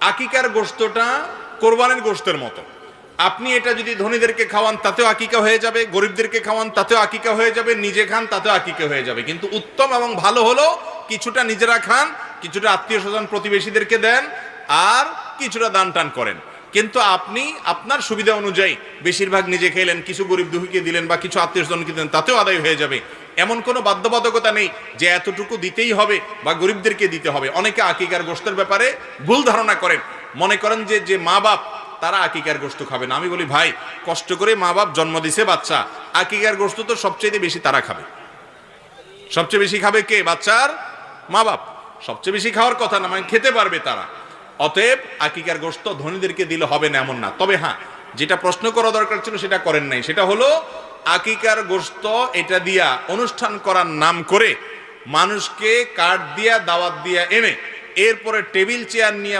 আকিকার গোস্তটা কোরবানের গোস্তের মতো। আপনি এটা যদি ধনীদেরকে খাওয়ান, তাতেও আকিকা হয়ে যাবে। গরিবদেরকে খাওয়ান, তাতেও আকিকা হয়ে যাবে। নিজে খান, তাতেও আকিকা হয়ে যাবে। কিন্তু উত্তম এবং ভালো হলো, কিছুটা নিজেরা খান, কিছুটা আত্মীয় স্বজন প্রতিবেশীদেরকে দেন আর কিছুটা দান টান করেন। কিন্তু আপনি, আপনার সুবিধা অনুযায়ী বেশিরভাগ নিজে খেলেন, কিছু গরিব দুঃখীকে দিলেন বা কিছু আত্মীয় স্বজনকে দিলেন, তাতেও আদায় হয়ে যাবে। এমন কোনো বাধ্যবাধকতা নেই যে এতটুকু দিতেই হবে বা গরিবদেরকে দিতে হবে। অনেকে আকিকার গোষ্ঠের ব্যাপারে ভুল ধারণা করেন। মনে করেন যে যে মা বাপ, তারা আকিকার গোস্ত খাবে না। আমি বলি, ভাই, কষ্ট করে মা বাপ জন্ম দিছে, বাচ্চা। আকিকার গোস্ত তো সবচেয়ে বেশি তারা খাবে। সবচেয়ে বেশি খাবে কে? বাচ্চার মা বাপ। সবচেয়ে বেশি খাওয়ার কথা না মানে খেতে পারবে তারা। অতএব আকিকার গোস্ত ধনীদেরকে দিলে হবে না, এমন না। তবে হ্যাঁ যেটা প্রশ্ন করা দরকার ছিল সেটা করেন নাই। সেটা হলো আকিকার গোস্ত এটা দিয়া অনুষ্ঠান করার নাম করে মানুষকে কাঠ দিয়া, দাওয়াত দিয়া এনে, এরপরে টেবিল, চেয়ার নিয়ে